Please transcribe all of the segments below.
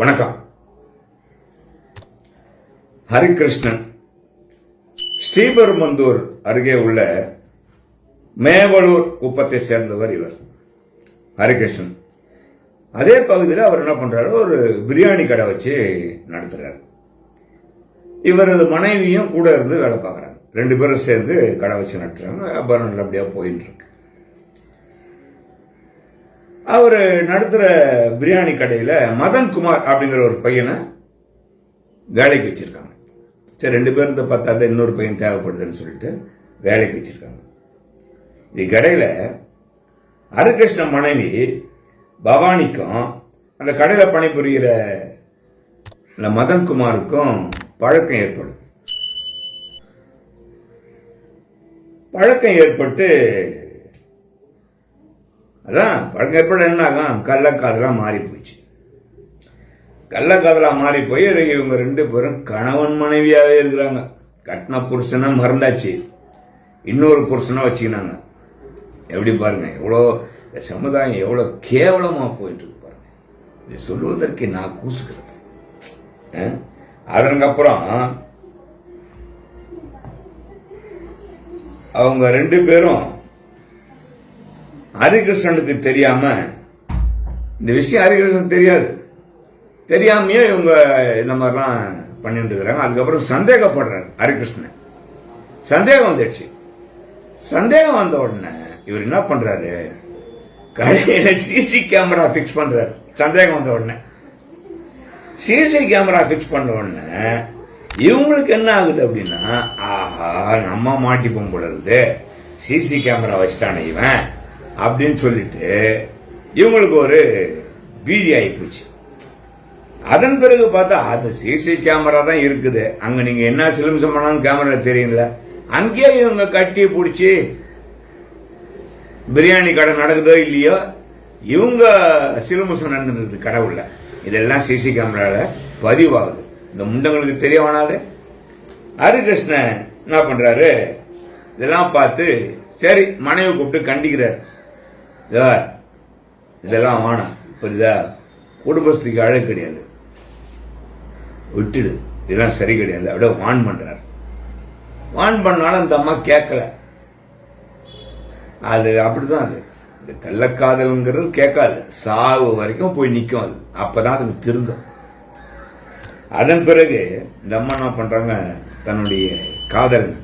வணக்கம். ஹரிகிருஷ்ணன் ஸ்ரீபெரும்பந்தூர் அருகே உள்ள மேவலூர் குப்பத்தை சேர்ந்தவர் இவர் ஹரிகிருஷ்ணன். அதே பகுதியில் அவர் என்ன பண்றாரு? ஒரு பிரியாணி கடை வச்சு நடத்துறாரு. இவரது மனைவியும் கூட இருந்து வேலை பார்க்குறாங்க. ரெண்டு பேரும் சேர்ந்து கடை வச்சு நடத்துறாங்க. அப்புறம் நல்லபடியாக போயின்னு இருக்கு. அவர் நடத்துகிற பிரியாணி கடையில் மதன் குமார் அப்படிங்கிற ஒரு பையனை வேலைக்கு வச்சுருக்காங்க. சரி ரெண்டு பேரும் இந்த பத்தாத இன்னொரு பையன் தேவைப்படுதுன்னு சொல்லிட்டு வேலைக்கு வச்சுருக்காங்க. இது கடையில ஹரிகிருஷ்ண மனைவி பவானிக்கும் அந்த கடையில் பணிபுரிகிற இந்த மதன்குமாருக்கும் பழக்கம் ஏற்படும். பழக்கம் ஏற்பட்டு அதான் பழக்கம் ஏற்பட என்ன ஆகும் மாறி போச்சு கள்ளக்காதலாக மாறி போய் இவங்க ரெண்டு பேரும் கணவன் மனைவியாகவே இருக்கிறாங்க. கட்டின புருஷனை மறந்தாச்சு. இன்னொரு புருஷனை வச்சுக்கினாங்க. எப்படி பாருங்க எவ்வளோ சமுதாயம் எவ்வளோ கேவலமாக போயிட்டு இருக்கு பாருங்க. இது சொல்வதற்கு நான் கூசுகிறது. அதற்கப்புறம் அவங்க ரெண்டு பேரும் ஹரிகிருஷ்ணனுக்கு தெரியாம இந்த விஷயம் ஹரிகிருஷ்ணன் தெரியாது. தெரியாமையே இவங்க இந்த மாதிரிலாம் பண்ணிட்டு இருக்கிறாங்க அதுக்கப்புறம் சந்தேகப்படுறாரு ஹரிகிருஷ்ணன். சந்தேகம் வந்துடுச்சு. சந்தேகம் வந்த உடனே இவர் என்ன பண்றாரு? கடையில சிசி கேமரா பிக்ஸ் பண்றாரு. சந்தேகம் வந்த உடனே. சிசி கேமரா பிக்ஸ் பண்ண உடனே இவங்களுக்கு என்ன ஆகுது அப்படின்னா ஆஹா நம்ம மாட்டிப்போம் போல இருக்குது சிசி கேமரா வச்சுட்டானே இவன். அப்படின்னு சொல்லிட்டு இவங்களுக்கு ஒரு பீதி ஆகி போச்சு அதன் பிறகு பார்த்தா அது சிசி கேமரா தான் இருக்குது. அங்க நீங்க என்ன சிலிம்சம் பண்ணாலும் கேமரா தெரியல அங்கேயே இவங்க கட்டி பிடிச்சி பிரியாணி கடை நடக்குதோ இல்லையோ இவங்க சிலுமுசம் நடந்துருக்கு கடவுள்ல. இதெல்லாம் சிசி கேமரால பதிவாகுது. இந்த முண்டங்களுக்கு தெரிய ஹரிகிருஷ்ணன் என்ன பண்றாரு? இதெல்லாம் பார்த்து சரி மனைவி கூப்பிட்டு கண்டிக்கிறார். இதெல்லாம் வேணாம் புரியுதா குடும்பத்துக்கு அழகு கிடையாது. விட்டுடு. இதெல்லாம் சரி கிடையாது. அப்படியே வான் பண்றாரு. வான் பண்ணாலும் அந்த அம்மா கேட்கல அது அப்படிதான் அது. இந்த கள்ளக்காதல்ங்கிறது கேட்காது. சாவு வரைக்கும் போய் நிற்கும் அது. அப்பதான் அதுக்கு திருந்தும். அதன் பிறகு இந்த அம்மா என்ன பண்றாங்க? தன்னுடைய காதல்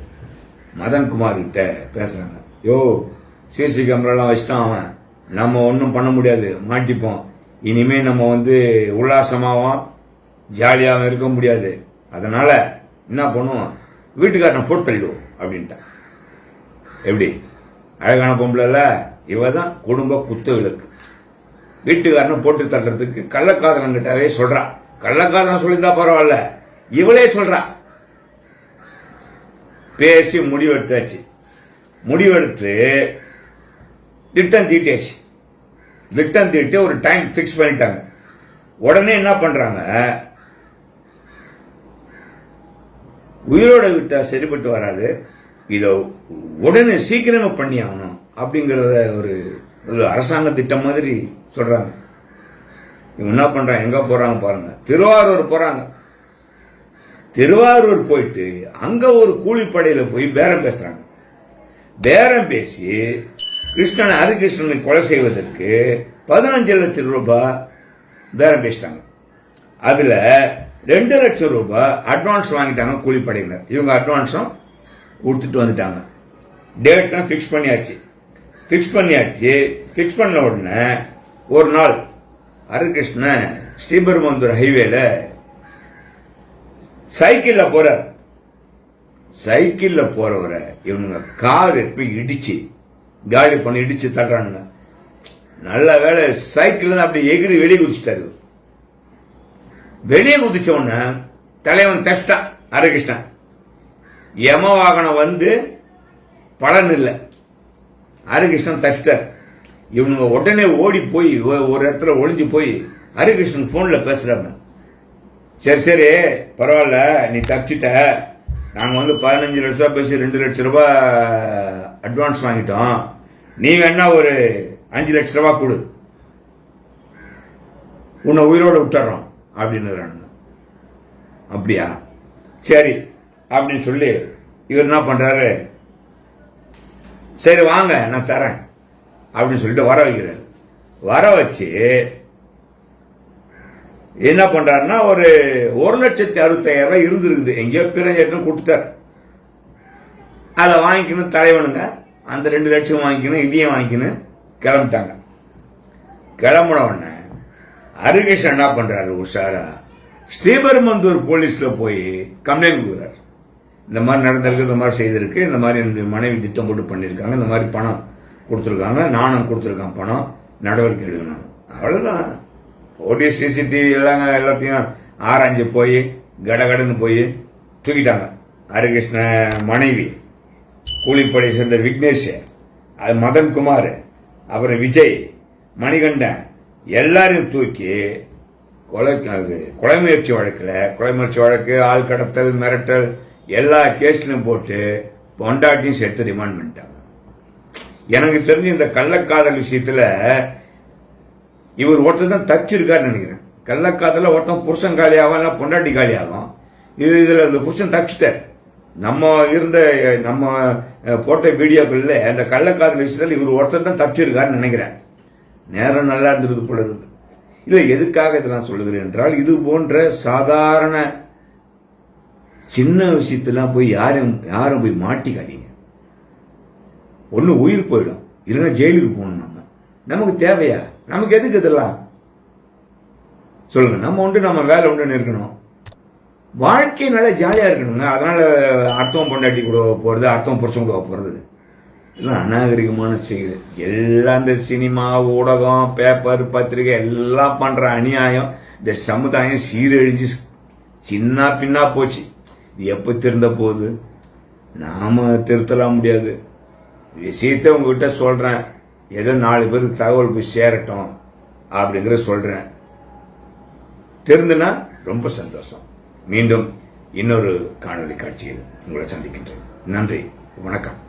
மதன்குமார் கிட்ட பேசுறாங்க. யோ சிசி கேமராலாம் வச்சுட்டான் அவன். நம்ம ஒன்றும் பண்ண முடியாது. மாட்டிப்போம். இனிமே நம்ம வந்து உல்லாசமாகவும் ஜாலியாகவும் இருக்க முடியாது. அதனால என்ன பண்ணுவோம்? வீட்டுக்காரனை போட்டு தள்ளிடுவோம் அப்படின்ட்டான். எப்படி? அழகான பொம்பளைல இவ தான் குடும்ப குத்து விளக்கு வீட்டுக்காரனை போட்டு தள்ளுறதுக்கு கள்ளக்காதலங்கிட்டவே சொல்றா. கள்ளக்காதலன் சொல்லியிருந்தா பரவாயில்ல. இவளே சொல்றா. பேசி முடிவெடுத்தாச்சு. முடிவெடுத்து திட்டம் தீட்டியாச்சு திட்டம் தீட்டி ஒரு டைம் ஃபிக்ஸ் பண்ணிட்டாங்க. உடனே என்ன பண்றாங்க? உயிரோட விட்டா சரிப்பட்டு வராது. இதை உடனே சீக்கிரமா பண்ணி ஆகணும் அப்படிங்கிறத ஒரு ஒரு அரசாங்க திட்டம் மாதிரி சொல்றாங்க. இவங்க என்ன பண்றாங்க? எங்க போறாங்க பாருங்க. திருவாரூர் போறாங்க. திருவாரூர் போயிட்டு அங்க ஒரு கூலிப்படையில போய் பேரம் பேசுறாங்க. பேரம் பேசி கிருஷ்ணன் ஹரிகிருஷ்ணனை கொலை செய்வதற்கு பதினஞ்சு லட்சம் ரூபாய் பேரம் பேசிட்டாங்க. அதில் ரெண்டு லட்சம் ரூபாய் அட்வான்ஸ் வாங்கிட்டாங்க கூலிப்படையினர் இவங்க அட்வான்ஸும் கொடுத்துட்டு வந்துட்டாங்க. டேட்டும் ஃபிக்ஸ் பண்ணியாச்சு. ஃபிக்ஸ் பண்ணியாச்சு. ஃபிக்ஸ் பண்ண உடனே ஒரு நாள் ஹரிகிருஷ்ணன் ஸ்ரீபெருமந்தூர் ஹைவேல சைக்கிளில் போறார். சைக்கிளில் போறவரை இவனுங்க கார் போய் இடிச்சு காலி பண்ணி இடிச்சு தள்ளுறானுங்க. நல்ல வேலை சைக்கிள் அப்படி எகிரி வெளியே குதிச்சிட்டாரு வெளியே குதிச்ச உடனே தலைவன் தஷ்டான் ஹரகிருஷ்ணன் யம வாகனம் வந்து பலன் இல்லை. ஹரிகிருஷ்ணன் தஷ்டர். இவனுங்க உடனே ஓடி போய் ஒரு இடத்துல ஒளிஞ்சு போய் ஹரிகிருஷ்ணன் போன்ல பேசுறாங்க. சரி சரி பரவாயில்ல நீ தப்பிச்சிட்ட. நாங்கள் வந்து பதினஞ்சு லட்ச ரூபா பேசி ரெண்டு லட்ச ரூபாய் அட்வான்ஸ் வாங்கிட்டோம். நீ வேணா ஒரு அஞ்சு லட்ச ரூபாய் கொடு. உன்னை உயிரோடு விட்டுறோம் அப்படின்னு அப்படியா? சரி அப்படின்னு சொல்லி இவர் என்ன பண்றாரு? சரி வாங்க நான் தரேன் அப்படின்னு சொல்லிட்டு வர வைக்கிறார். வர வச்சு என்ன பண்றாருன்னா ஒரு ஒரு லட்சத்தி அறுபத்தாயிரம் ரூபாய் இருந்திருக்குது. எங்கேயோ பிறஞ்சிட்டு கொடுத்தார் அதை வாங்கிக்கணும் தலைவனுங்க. அந்த ரெண்டு லட்சம் வாங்கிக்கணும் இதையும் வாங்கிக்கணும் கிளம்பிட்டாங்க. கிளம்புன உடனே அருகேஷன் என்ன பண்றாரு உஷாரா? ஸ்ரீபெருமந்தூர் போலீஸ்ல போய் கம்ப்ளைண்ட் கொடுக்குறாரு. இந்த மாதிரி நடந்திருக்கு இந்த மாதிரி செய்திருக்கு இந்த மாதிரி என்னுடைய மனைவி திட்டம் போட்டு பண்ணியிருக்காங்க இந்த மாதிரி பணம் கொடுத்துருக்காங்க நானும் கொடுத்துருக்கேன் பணம் நடவடிக்கை எடுக்கணும். அவ்வளோதான் ஓடி சிசிடிவி எல்லாம் எல்லாத்தையும் ஆராய்ஞ்சு போய் கடகடன்னு போய் தூக்கிட்டாங்க. ஹரிகிருஷ்ண மனைவி. கூலிப்படை சேர்ந்த விக்னேஷ் அது மதன் குமார் அப்புறம் விஜய் மணிகண்டன் எல்லாரையும் தூக்கி கொலை அது கொலை முயற்சி வழக்கில் கொலை முயற்சி வழக்கு ஆள் கடத்தல் மிரட்டல் எல்லா கேஸ்லையும் போட்டு பொண்டாட்டியும் சேர்த்து ரிமாண்ட் பண்ணிட்டாங்க. எனக்கு தெரிஞ்சு இந்த கள்ளக்காதல் விஷயத்தில் இவர் ஒருத்தர் தான் தச்சிருக்காருன்னு நினைக்கிறேன். கள்ளக்காதலில் ஒருத்தன் புருஷன் காலியாகும் இல்லை பொண்டாட்டி காலியாகும் ஆகும் இது இதில் இந்த புருஷன் தப்பிச்சிட்டார் நம்ம இருந்த நம்ம போட்ட வீடியோக்களில் அந்த கள்ளக்காதல் விஷயத்தில் இவர் ஒருத்தர் தான் தப்பிச்சிருக்காருன்னு நினைக்கிறேன். நேரம் நல்லா இருந்தது போல இருந்தது இல்லை எதுக்காக இதை நான் சொல்லுகிறேன் என்றால் இது போன்ற சாதாரண சின்ன விஷயத்தெல்லாம் போய் யாரும் யாரும் போய் மாட்டிக்காதீங்க. ஒன்று உயிர் போயிடும். இல்லைன்னா ஜெயிலுக்கு போகணும் நம்ம. நமக்கு தேவையா? நமக்கு எதுக்கு இதெல்லாம்? சொல்லுங்க. நம்ம உண்டு நம்ம வேலை உண்டுன்னு இருக்கணும். வாழ்க்கை நல்லா ஜாலியாக இருக்கணுங்க அதனால் அர்த்தம் பொண்டாட்டி கூட போகிறது அர்த்தம் புருஷன் கூட போகிறது இதெல்லாம் அநாகரிகமான செயல் எல்லாம் இந்த சினிமா ஊடகம் பேப்பர் பத்திரிகை எல்லாம் பண்ணுற அநியாயம். இந்த சமுதாயம் சீரழிஞ்சு சின்ன பின்னா போச்சு. இது எப்போ திருந்த போகுது? நாம் திருத்தலாம் முடியாது. விஷயத்த உங்ககிட்ட சொல்கிறேன் ஏதோ நாலு பேர் தகவல் போய் சேரட்டும் அப்படிங்கிற சொல்கிறேன் திருந்துனா ரொம்ப சந்தோஷம். மீண்டும் இன்னொரு காணொளி காட்சியில் உங்களை சந்திக்கின்றேன். நன்றி. வணக்கம்.